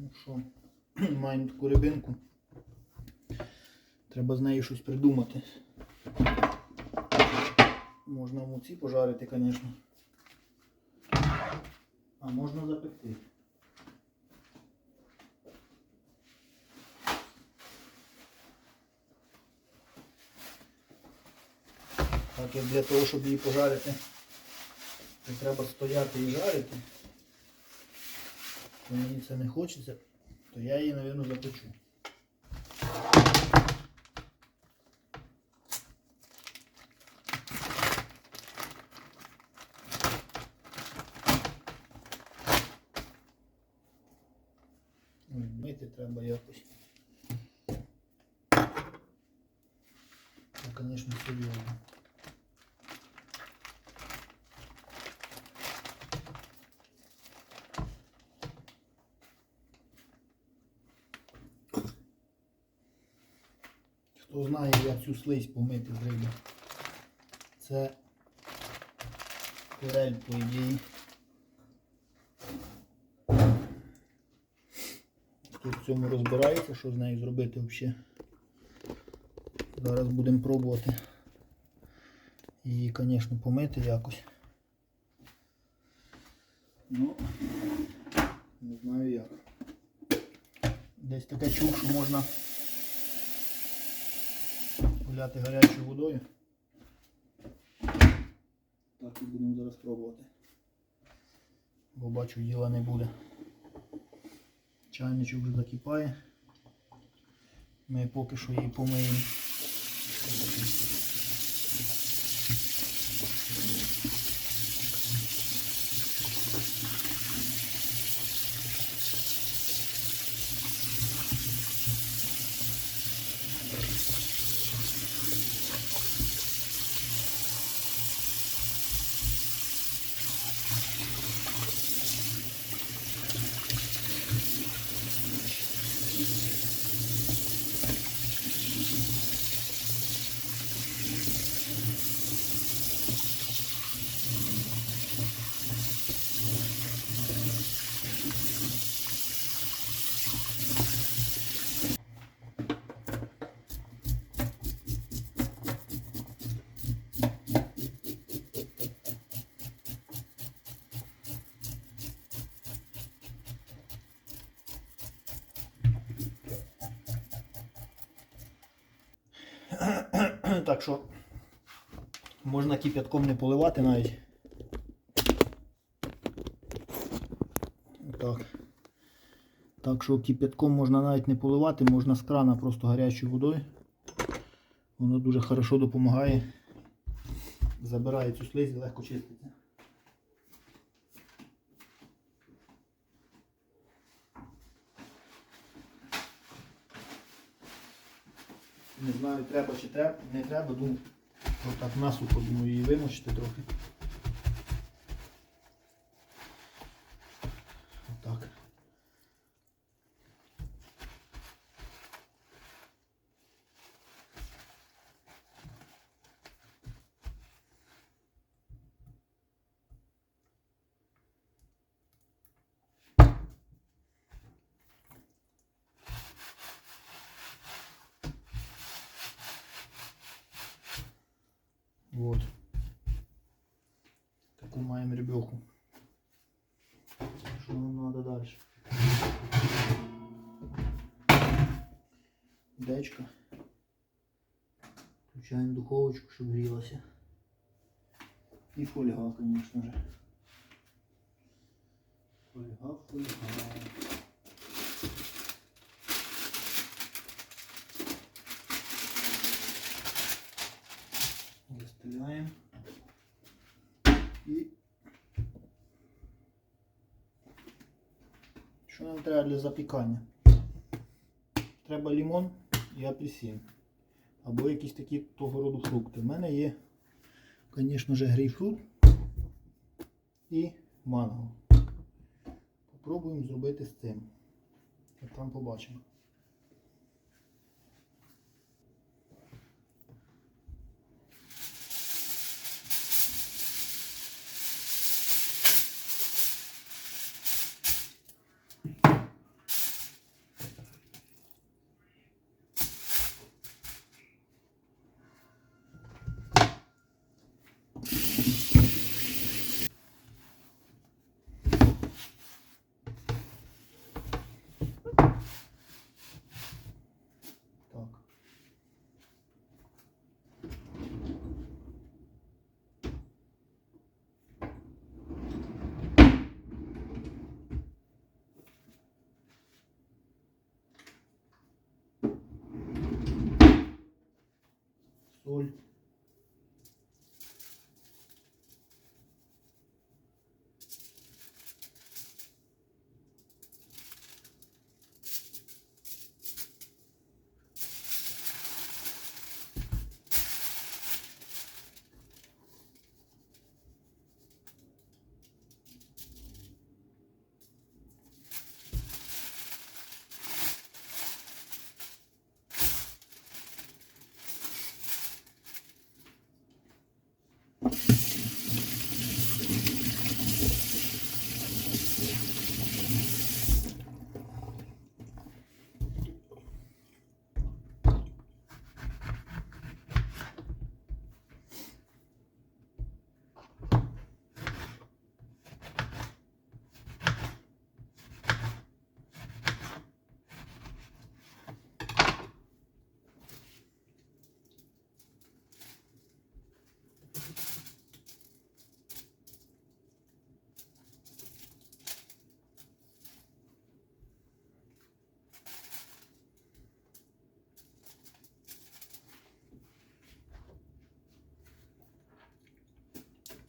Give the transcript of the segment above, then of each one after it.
Ну що, маємо таку рибинку. Треба з нею щось придумати. Можна в муці пожарити, звісно. А можна запекти. Так як для того, щоб її пожарити, то треба стояти і жарити. То мені це не хочеться, то я її, мабуть, запечу. Мити треба якось. Це, звісно, серйозно. Знає, цю слизь помити з риби. Це форель, по ідеї. Хто в цьому розбирається, що з нею зробити взагалі. Зараз будемо пробувати її, звісно, помити якось. Ну, не знаю як. Десь таке чув, що можна поляти гарячою водою. Так і будемо зараз пробувати. Бо бачу діла не буде. Чайничок вже закипає. Ми поки що її помиємо. Так що можна кип'ятком не поливати навіть. Так. Так що кип'ятком можна навіть не поливати, можна з крана просто гарячою водою. Воно дуже хорошо допомагає. Забирає цю слизь і легко чиститься. Знаю, треба чи треба, не треба, думаю, так насухо думаю її вимочити трохи. Вот. Таку маємо ребеху. Що нам треба далі? Дечка. Включаємо духовочку, щоб грілася. І фольга, звісно же. Фольга, фольга. Виставляємо. І що нам треба для запікання? Треба лимон і апельсин. Або якісь такі того роду фрукти. У мене є, звісно ж, грейпфрут і манго. Попробуємо зробити з цим. Як там побачимо. 0.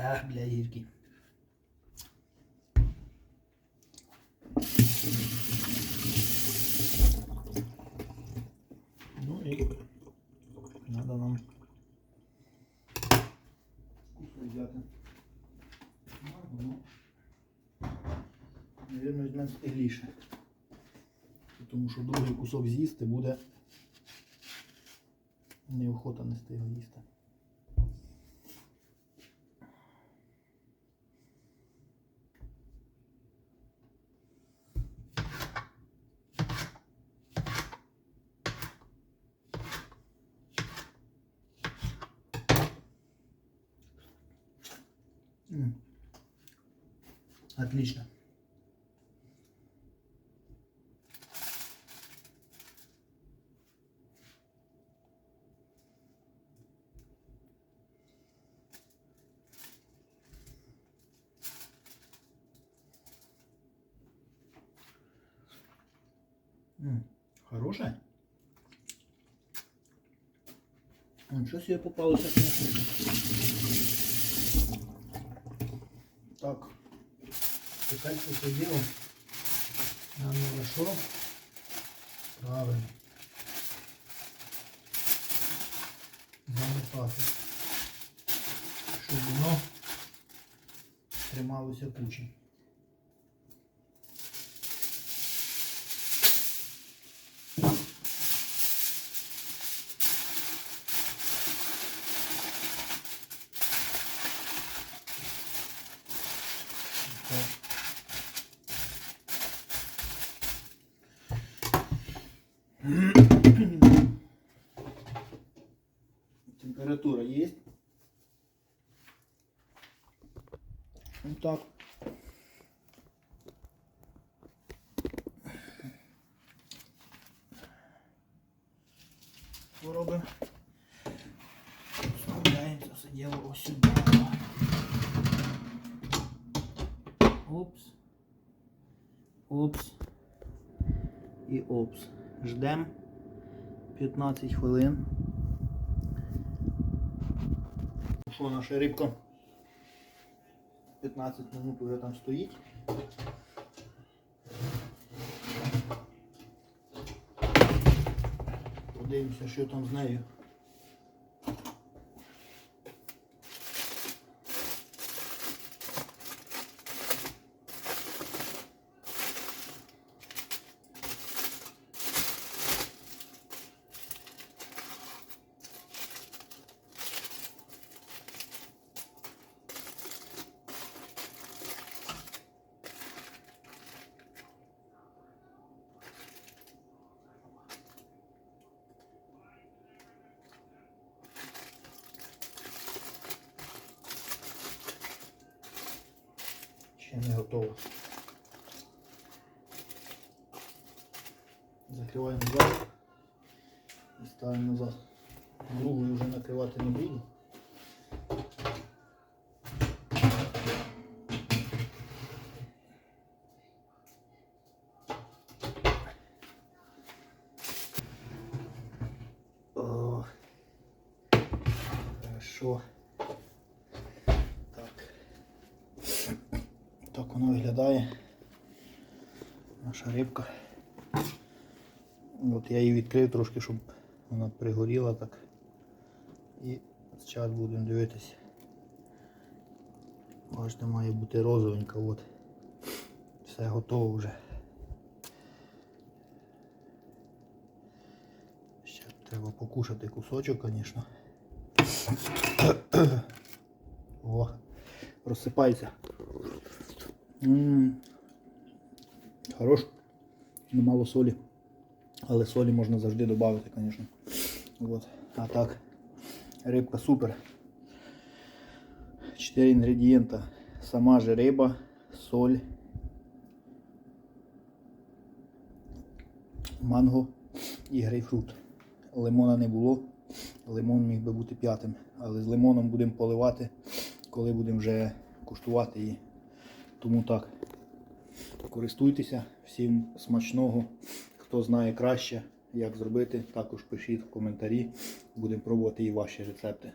Ах, бля, гіркий. Ну і треба нам кусок взяти. Ну, Навірно, візьмемо стигліше. Тому що другий кусок з'їсти буде неохота не стигло їсти. Отлично. Хорошая? Ну, что себе попалось теперь все дело нам не что? Правильно. Замотати. Щоб воно трималося кучі. Температура есть. Вот так. Що робимо? Вставляємо це все діло ось сюди. Опс. Опс. І опс. Ждем 15 хвилин. Що наша рибка? 15 минут вже там стоїть. Подивимося, що там з нею. Ще не готово. Закриваємо назад і ставимо назад. Другою вже накривати не буду. О, Хорошо. Так. Воно виглядає. Наша рибка. От я її відкрив трошки, щоб вона пригоріла так. І зараз будемо дивитися. Бачите, має бути розовенька. От. Все готово вже. Ще треба покушати кусочок, звісно. О, розсипається. Ммм. Хорош. Ну, мало солі. Але солі можна завжди додати, звісно. Вот. А так. Рибка супер. Чотири інгредієнта. Сама же риба, соль, манго і грейпфрут. Лимона не було. Лимон міг би бути п'ятим. Але з лимоном будемо поливати, коли будемо вже куштувати її. Тому так. Користуйтеся, всім смачного. Хто знає краще, як зробити, також пишіть в коментарі. Будемо пробувати і ваші рецепти.